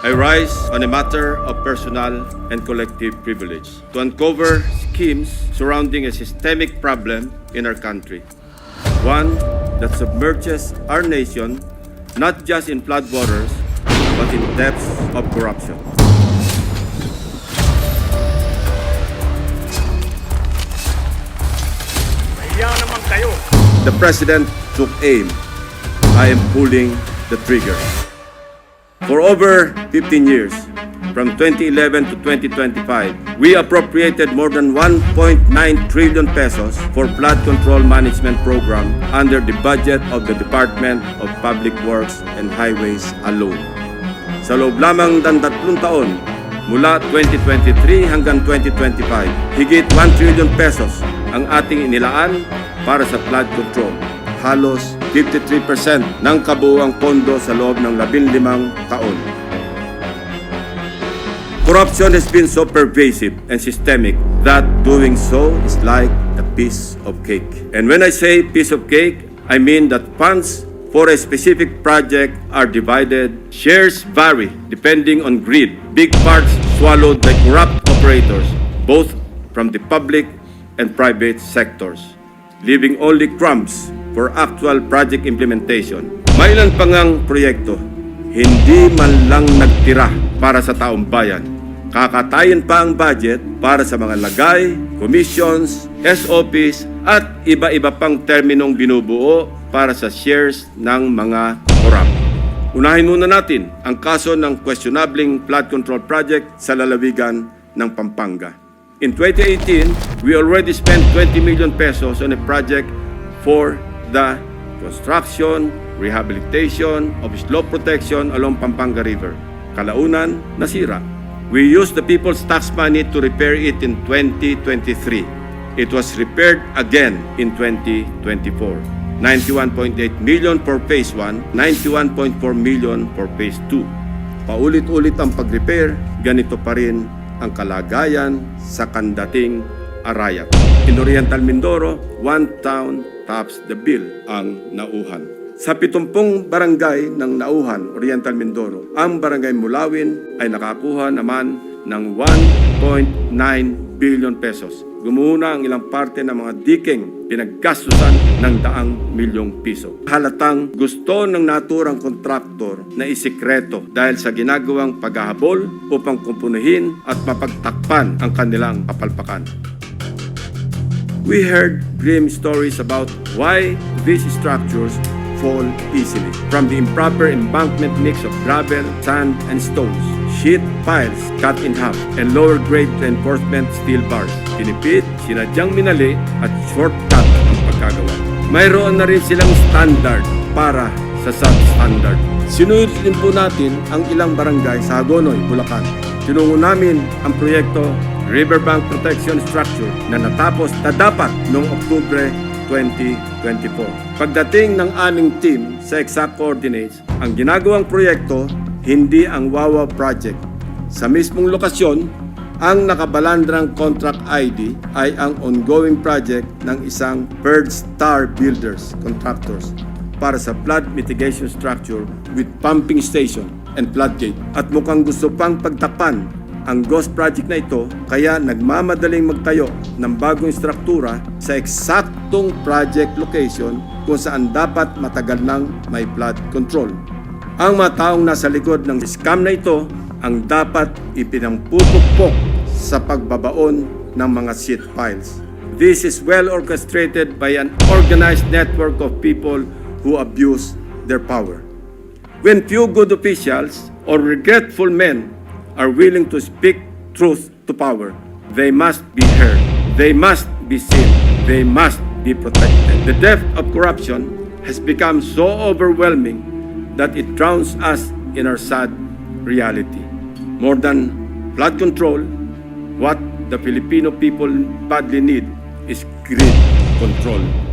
I rise on a matter of personal and collective privilege to uncover schemes surrounding a systemic problem in our country. One that submerges our nation not just in floodwaters, but in depths of corruption. Mahiya naman kayo. The President took aim. I am pulling the trigger. For over 15 years, from 2011 to 2025, we appropriated more than 1.9 trillion pesos for flood control management program under the budget of the Department of Public Works and Highways alone. Sa loob lamang ng tatlong taon, mula 2023 hanggang 2025, higit 1 trillion pesos ang ating inilaan para sa flood control. Halos 53% ng kabuuang pondo sa loob ng 15 taon. Corruption has been so pervasive and systemic that doing so is like a piece of cake. And when I say piece of cake, I mean that funds for a specific project are divided. Shares vary depending on greed. Big parts swallowed by corrupt operators, both from the public and private sectors, leaving only crumbs for actual project implementation. May ilan pa ngang proyekto, hindi man lang nagtira para sa taong bayan. Kakatayin pa ang budget para sa mga lagay, commissions, SOPs at iba-iba pang terminong binubuo para sa shares ng mga korap. Unahin muna natin ang kaso ng questionabling flood control project sa lalawigan ng Pampanga. In 2018, we already spent 20 million pesos on a project for the construction, rehabilitation of slope protection along Pampanga River. Kalaunan, nasira. We used the people's tax money to repair it in 2023. It was repaired again in 2024. 91.8 million for phase 1, 91.4 million for phase 2. Paulit-ulit ang pag-repair, ganito pa rin ang kalagayan sa kandating Arayat. In Oriental Mindoro, one town tops the bill ang nauhan. Sa 70 barangay ng Nauhan, Oriental Mindoro, ang barangay Mulawin ay nakakuha naman ng 1.9 billion pesos. Gumuna ang ilang parte ng mga diking pinaggastusan ng daang milyong piso. Halatang gusto ng naturang kontraktor na isikreto dahil sa ginagawang paghahabol upang kumpunuhin at mapagtakpan ang kanilang kapalpakan. We heard grim stories about why these structures fall easily. From the improper embankment mix of gravel, sand, and stones, sheet piles cut in half, and lower grade reinforcement steel bars. Pinipit, sinadyang minali, at shortcut ang pagkagawa. Mayroon na rin silang standard para sa substandard. Sinunod din po natin ang ilang barangay sa Hagonoy, Bulacan. Tinungo namin ang proyekto Riverbank Protection Structure na natapos na dapat noong Oktubre 2024. Pagdating ng aming team sa exact coordinates, ang ginagawang proyekto hindi ang Wawa Project. Sa mismong lokasyon, ang nakabalandrang contract ID ay ang ongoing project ng isang Bird Star Builders Contractors para sa flood mitigation structure with pumping station and floodgate. At mukhang gusto pang pagtakpan ang ghost project na ito kaya nagmamadaling magtayo ng bagong struktura sa eksaktong project location kung saan dapat matagal nang may flood control. Ang mga taong nasa likod ng scam na ito ang dapat ipinampupukpok sa pagbabaon ng mga sheet piles. This is well orchestrated by an organized network of people who abuse their power. When few good officials or regretful men are willing to speak truth to power, they must be heard, they must be seen, they must be protected. The depth of corruption has become so overwhelming that it drowns us in our sad reality. More than flood control, what the Filipino people badly need is greed control.